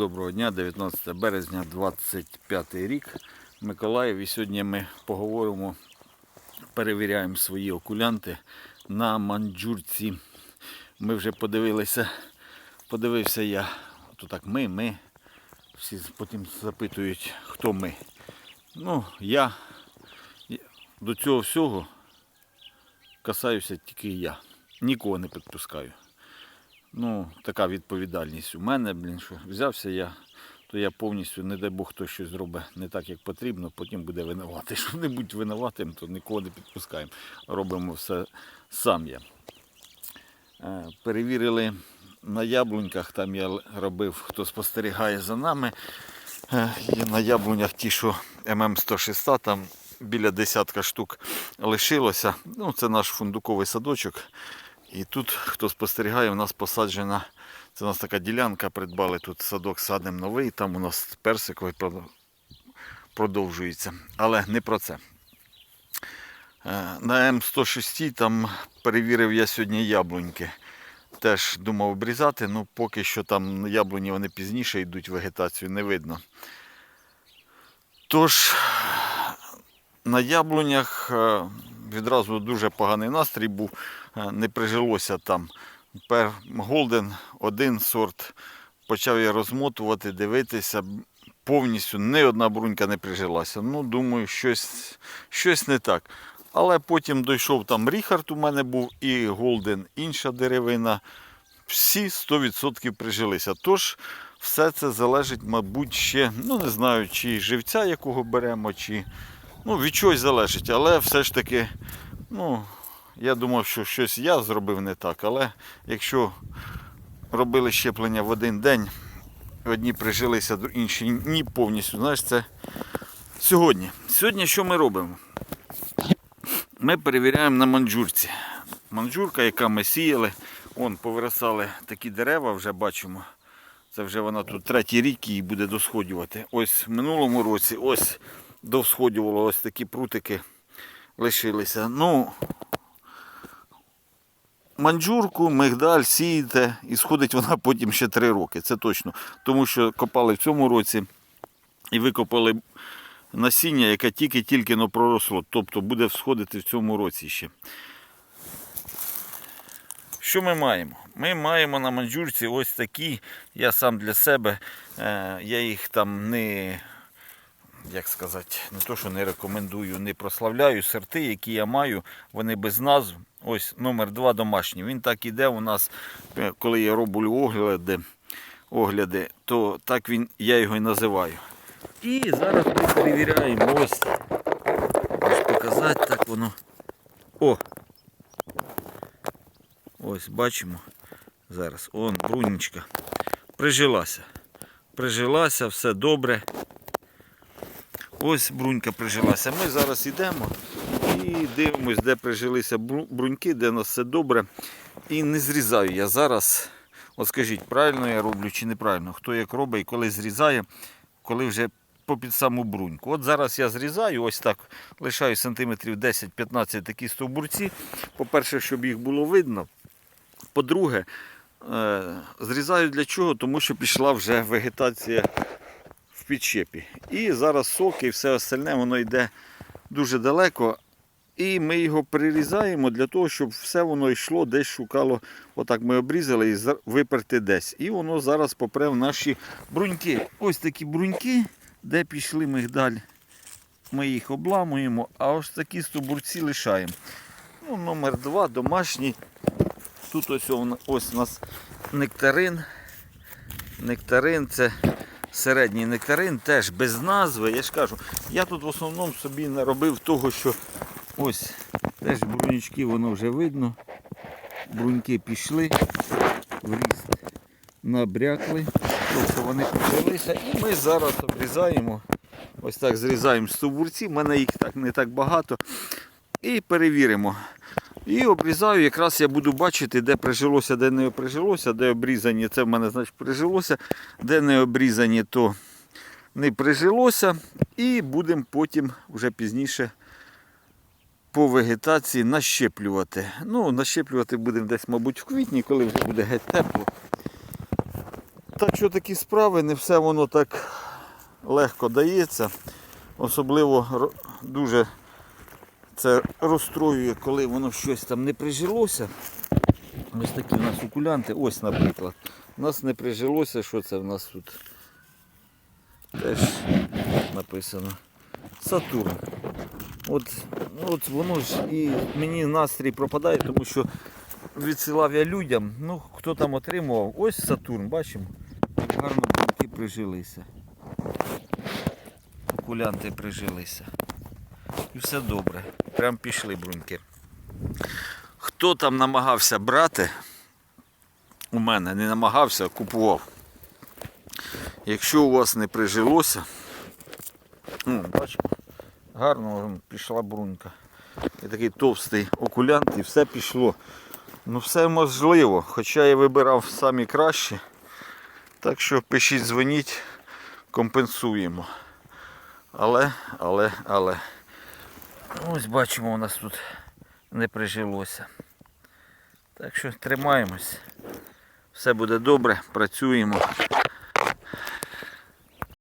Доброго дня, 19 березня, 25 рік. Миколаїв. І сьогодні ми поговоримо, перевіряємо свої окулянти на манджурці. Ми вже подивилися, подивився я. То так ми, ми. Всі потім запитують, хто ми. Ну, я до цього всього касаюся тільки я. Нікого не підпускаю. Ну, така відповідальність у мене, блін, що взявся я, то я повністю, не дай Бог, хто щось зробить не так, як потрібно, потім буде винуватий. Щоб не бути винуватим, то нікого не підпускаємо. Робимо все сам я. Е, Перевірили на яблуньках, там я робив, хто спостерігає за нами. Е, Є на яблунях ті, що ММ106, там біля десятка штук лишилося. Ну, це наш фундуковий садочок. І тут, хто спостерігає, у нас посаджена, це у нас така ділянка, придбали тут садок садим новий, там у нас персиковий продовжується. Але не про це. Е, На М106 там перевірив я сьогодні яблуньки. Теж думав обрізати, ну поки що там яблуні вони пізніше йдуть вегетацію, не видно. Тож на яблунях е, відразу дуже поганий настрій був, е, не прижилося там. Пер Голден один сорт. Почав я розмотувати, дивитися. Повністю ні одна брунька не прижилася. Ну, думаю, щось, щось не так. Але потім дійшов там Ріхард у мене був і Голден, інша деревина. Всі 100% прижилися. Тож все це залежить, мабуть, ще, ну не знаю, чи живця, якого беремо, чи ну, від чогось залежить. Але все ж таки, ну, я думав, що щось я зробив не так. Але якщо робили щеплення в один день, одні прижилися, інші ні повністю. Знаєш, це сьогодні. Сьогодні що ми робимо? Ми перевіряємо на манджурці. Манджурка, яка ми сіяли, вон повиростали такі дерева, вже бачимо. Це вже вона тут третій рік її буде досходювати. Ось в минулому році ось довсходювало ось такі прутики лишилися. Ну, манджурку, мигдаль сієте і сходить вона потім ще три роки. Це точно. Тому що копали в цьому році і викопали насіння, яке тільки-тільки проросло. Тобто буде всходити в цьому році ще. Що ми маємо? Ми маємо на манджурці ось такі. Я сам для себе, е, я їх там не, як сказати, не то, що не рекомендую, не прославляю. Сорти, які я маю, вони без назв. Ось номер 2 домашній. Він так іде у нас, е, коли я роблю огляди, огляди, то так він, я його і називаю. І зараз ми перевіряємо ось. Ось показати так воно. О! Ось бачимо. Зараз. Он брунічка. Прижилася. Прижилася, все добре. Ось брунька прижилася. Ми зараз йдемо і дивимось, де прижилися бруньки, де у нас все добре. І не зрізаю я зараз. От скажіть, правильно я роблю чи неправильно? Хто як робить коли зрізає, коли вже попід саму бруньку. От зараз я зрізаю, ось так лишаю сантиметрів 10-15 такі стовбурці. По-перше, щоб їх було видно. По-друге, е, зрізаю для чого? Тому що пішла вже вегетація в підщепі. І зараз соки і все остальне воно йде дуже далеко. І ми його прирізаємо для того, щоб все воно йшло, десь шукало. Отак ми обрізали і виперти десь. І воно зараз попре в наші бруньки. Ось такі бруньки, де пішли мигдаль. Ми їх обламуємо, а ось такі стовбурці лишаємо. Ну, номер два домашній. Тут ось, ось у нас нектарин. Нектарин це середній нектарин, теж без назви. Я ж кажу, я тут в основному собі наробив того, що ось теж брунічки, воно вже видно. Бруньки пішли в ріст, набрякли. Тобто вони почалися. І ми зараз обрізаємо. Ось так зрізаємо стовбурці. У мене їх так не так багато. І перевіримо. І обрізаю, якраз я буду бачити, де прижилося, де не прижилося, де обрізані, це в мене значить прижилося, де не обрізані, то не прижилося. І будемо потім вже пізніше по вегетації нащеплювати. Ну, нащеплювати будемо десь, мабуть, в квітні, коли вже буде геть тепло. Так що такі справи, не все воно так легко дається. Особливо дуже це розстроює, коли воно щось там не прижилося. Ось такі у нас окулянти. Ось, наприклад. У нас не прижилося, що це в нас тут теж написано. Сатурн. От, от воно ж і мені настрій пропадає, тому що відсилав я людям. Ну, хто там отримував, ось Сатурн, бачимо. Гарно бруньки прижилися. Окулянти прижилися. І все добре. Прям пішли бруньки. Хто там намагався брати, у мене не намагався, а купував. Якщо у вас не прижилося, ну, бачимо, гарно пішла брунька. І такий товстий окулянт і все пішло. Ну все можливо, хоча я вибирав самі кращі. Так що пишіть, дзвоніть, компенсуємо. Але, але, але. Ось бачимо, у нас тут не прижилося. Так що тримаємось. Все буде добре, працюємо.